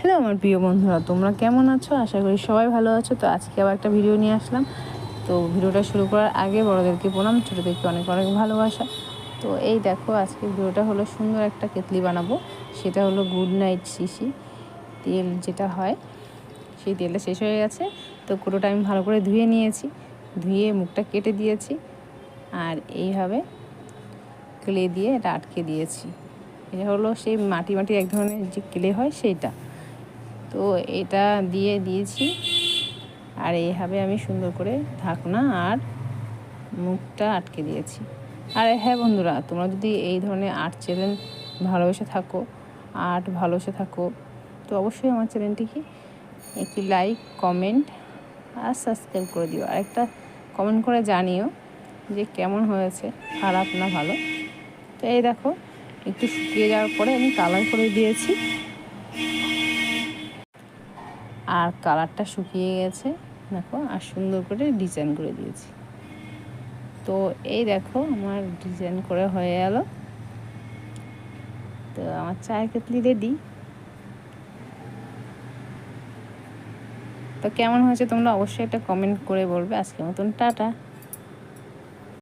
Hello আমার প্রিয় বন্ধুরা, তোমরা কেমন আছো? আশা করি সবাই ভালো আছো। তো আজকে আবার একটা ভিডিও নিয়ে আসলাম। তো ভিডিওটা শুরু করার আগে বড়োদেরকে প্রণাম ছোটোদেরকে অনেক অনেক ভালোবাসা। তো এই দেখো, আজকে ভিডিওটা হলো সুন্দর একটা কেতলি বানাবো। সেটা হলো গুড নাইট শিশি তেল যেটা হয়, সেই তেলটা শেষ হয়ে গেছে। তো কুটোটা আমি ভালো করে ধুয়ে নিয়েছি। ধুয়ে মুখটা কেটে দিয়েছি। আর এইভাবে ক্লে দিয়ে এটা আটকে দিয়েছি। এটা হলো সেই মাটি মাটি এক ধরনের যে ক্লে হয়, সেইটা। তো এটা দিয়ে দিয়েছি। আর এইভাবে আমি সুন্দর করে ঢাকনা আর মুখটা আটকে দিয়েছি। আর হ্যাঁ বন্ধুরা, তোমরা যদি এই ধরনের আর্ট চ্যানেল ভালোবেসে থাকো আর্ট ভালোবেসে থাকো, তো অবশ্যই আমার চ্যানেলটিকে একটি লাইক কমেন্ট আর সাবস্ক্রাইব করে দিও। আর একটা কমেন্ট করে জানিও যে কেমন হয়েছে, খারাপ না ভালো। তো এই দেখো, একটু শুকিয়ে যাওয়ার পরে আমি কালার করে দিয়েছি। আর কালারটা শুকিয়ে গেছে। দেখো, আর সুন্দর করে ডিজাইন করে দিয়েছি। তো এই দেখো, আমার ডিজাইন করে হয়ে গেল। তো আমার চায়ের কেতলি রেডি তো কেমন হয়েছে তোমরা অবশ্যই একটা কমেন্ট করে বলবে। আজকের মতন টাটা।